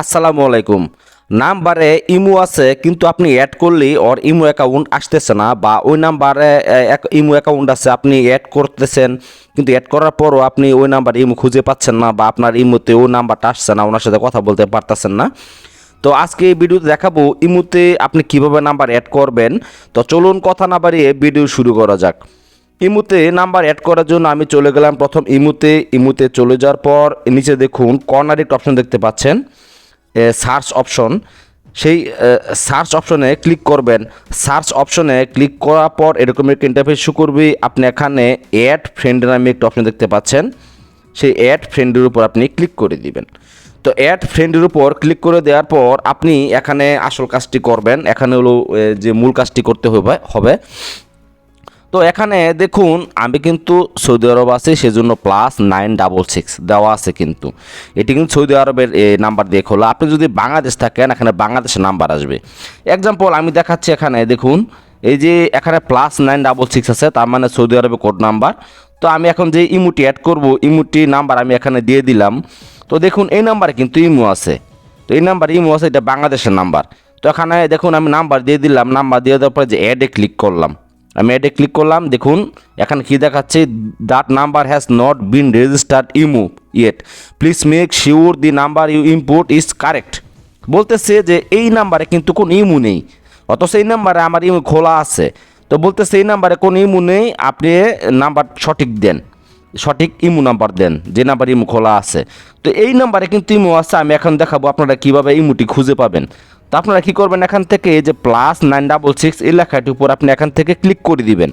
আসসালামু আলাইকুম। নাম্বারে ইমো আছে, কিন্তু আপনি অ্যাড করলেই ওর ইমো অ্যাকাউন্ট আসতেছে না বা ওই নাম্বারে ইমো অ্যাকাউন্ট আছে, আপনি অ্যাড করতেছেন, কিন্তু অ্যাড করার পরও আপনি ওই নাম্বারে ইমো খুঁজে পাচ্ছেন না বা আপনার ইমোতে ওই নাম্বারটা আসছে না, ওনার সাথে কথা বলতে পারতেছেন না। তো আজকে এই ভিডিওতে দেখাবো ইমোতে আপনি কীভাবে নাম্বার অ্যাড করবেন। তো চলুন কথা না বাড়িয়ে ভিডিও শুরু করা যাক। ইমুতে নাম্বার অ্যাড করার জন্য আমি চলে গেলাম প্রথম ইমুতে ইমুতে চলে যাওয়ার পর নিচে দেখুন কর্নার একটা অপশন দেখতে পাচ্ছেন। সার্চ অপশন সেই সার্চ অপশনে ক্লিক করবেন। সার্চ অপশনে ক্লিক করার পর এরকম একটা ইন্টারফেস শু করবে। আপনি এখানে অ্যাড ফ্রেন্ড নামে একটা অপশন দেখতে পাচ্ছেন। সেই অ্যাড ফ্রেন্ডের উপর আপনি ক্লিক করে দিবেন। তো অ্যাড ফ্রেন্ডের উপর ক্লিক করে দেওয়ার পর আপনি এখানে আসল কাজটি করবেন। এখানে হলো যে মূল কাজটি করতে হবে হবে। তো এখানে দেখুন, আমি কিন্তু সৌদি আরব আছি, সেজন্য প্লাস নাইন ডাবল সিক্স দেওয়া আছে কিন্তু। এটি কিন্তু সৌদি আরবের নাম্বার দিয়ে খোলা। আপনি যদি বাংলাদেশ থাকেন, এখানে বাংলাদেশের নাম্বার আসবে। এক্সাম্পল আমি দেখাচ্ছি এখানে, দেখুন, এই যে এখানে প্লাস নাইন ডাবল সিক্স আছে, তার মানে সৌদি আরবের কোড নাম্বার তো আমি এখন যে ইমুটি অ্যাড করব, ইমুটি নাম্বার আমি এখানে দিয়ে দিলাম। তো দেখুন, এই নাম্বারে কিন্তু ইমু আছে। তো এই নাম্বার ইমো আছে, এটা বাংলাদেশের নাম্বার তো এখানে দেখুন, আমি নাম্বার দিয়ে দিলাম। নাম্বার দিয়ে দেওয়ার পরে যে অ্যাডে ক্লিক করলাম। আমি অ্যাডে ক্লিক করলাম, দেখুন, এখানে কি দেখাচ্ছে that number has not been registered imo yet please make sure the number you import is correct বলতেছে যে এই নাম্বারে কিন্তু কোনো ইমু নেই, অথচ এই নাম্বারে আমার ইমু খোলা আছে। তো বলতেছে এই নাম্বারে কোনো ইমু নেই, আপনি নাম্বার সঠিক দেন, সঠিক ইমু নাম্বার দেন, যে নাম্বার ইমু খোলা আছে। তো এই নাম্বারে কিন্তু ইমু আছে, আমি এখন দেখাবো আপনারা কীভাবে ইমুটি খুঁজে পাবেন। তো আপনারা কী করবেন এখান থেকে এই যে প্লাস নাইন ডাবল সিক্স এই লেখাটির উপর আপনি এখান থেকে ক্লিক করে দিবেন।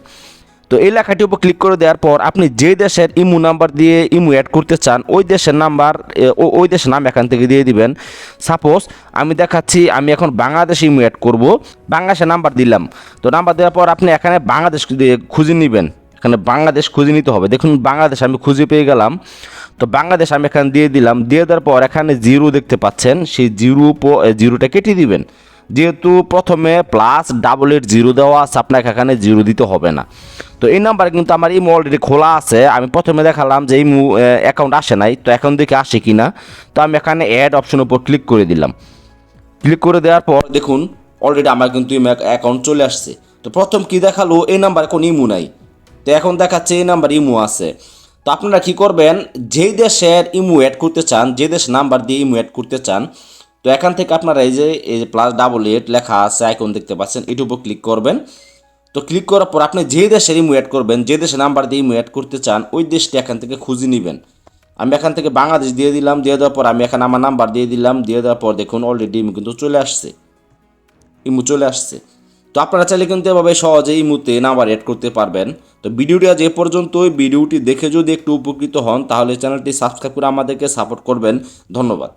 তো এই লেখাটির উপর ক্লিক করে দেওয়ার পর আপনি যে দেশের ইমু নাম্বার দিয়ে ইমু অ্যাড করতে চান, ওই দেশের নাম্বার ওই দেশের নাম এখান থেকে দিয়ে দিবেন। সাপোজ আমি দেখাচ্ছি আমি এখন বাংলাদেশ ইমু অ্যাড করব, বাংলাদেশের নাম্বার দিলাম। তো নাম্বার দেওয়ার পর আপনি এখানে বাংলাদেশ খুঁজে নেবেন। এখানে বাংলাদেশ খুঁজে নিতে হবে। দেখুন, বাংলাদেশ আমি খুঁজে পেয়ে গেলাম। তো বাংলাদেশ আমি এখানে দিয়ে দিলাম। দিয়ে দেওয়ার পর এখানে জিরো দেখতে পাচ্ছেন। সেই জিরো জিরোটা কেটে দিবেন। যেহেতু প্রথমে প্লাস ডাবল এইট জিরো দেওয়া আছে, আপনাকে এখানে জিরো দিতে হবে না। তো এই নাম্বারে কিন্তু আমার ইমো অলরেডি খোলা আছে। আমি প্রথমে দেখালাম যে ইমো অ্যাকাউন্ট আসে নাই। তো এখন দেখে আসে কি না তো আমি এখানে অ্যাড অপশন উপর ক্লিক করে দিলাম। ক্লিক করে দেওয়ার পর দেখুন অলরেডি আমার কিন্তু ইমো অ্যাকাউন্ট চলে আসছে। তো প্রথম কি দেখাল? এই নাম্বারে কোনো ইমো নাই। তো এখন দেখাচ্ছে এই নাম্বার ইমো আছে। তো আপনারা কি করবেন? যেই দেশের ইমো অ্যাড করতে চান, যে দেশ নাম্বার দিয়ে ইমো অ্যাড করতে চান, তো এখান থেকে আপনারা এই যে এই যে প্লাস ডাবল এইট লেখা আছে আইকন দেখতে পাচ্ছেন, এটির উপর ক্লিক করবেন। তো ক্লিক করার পর আপনি যে দেশের ইমো অ্যাড করবেন, যে দেশের নাম্বার দিয়ে ইমো অ্যাড করতে চান, ওই দেশটি এখান থেকে খুঁজে নেবেন। আমি এখান থেকে বাংলাদেশ দিয়ে দিলাম, দিয়ে দেওয়ার পর আমি এখানে আমার নাম্বার দিয়ে দিলাম, দিয়ে দেওয়ার পর দেখুন অলরেডি ইমো কিন্তু চলে আসছে। ইমু চলে আসছে। তো আপনারা চাইলে কিন্তু এভাবে সহজে মুহূর্তে নাম্বার অ্যাড করতে পারবেন। তো ভিডিওটি আজ এ পর্যন্তই। ভিডিওটি দেখে যদি একটু উপকৃত হন, তাহলে চ্যানেলটি সাবস্ক্রাইব করে আমাদেরকে সাপোর্ট করবেন। ধন্যবাদ।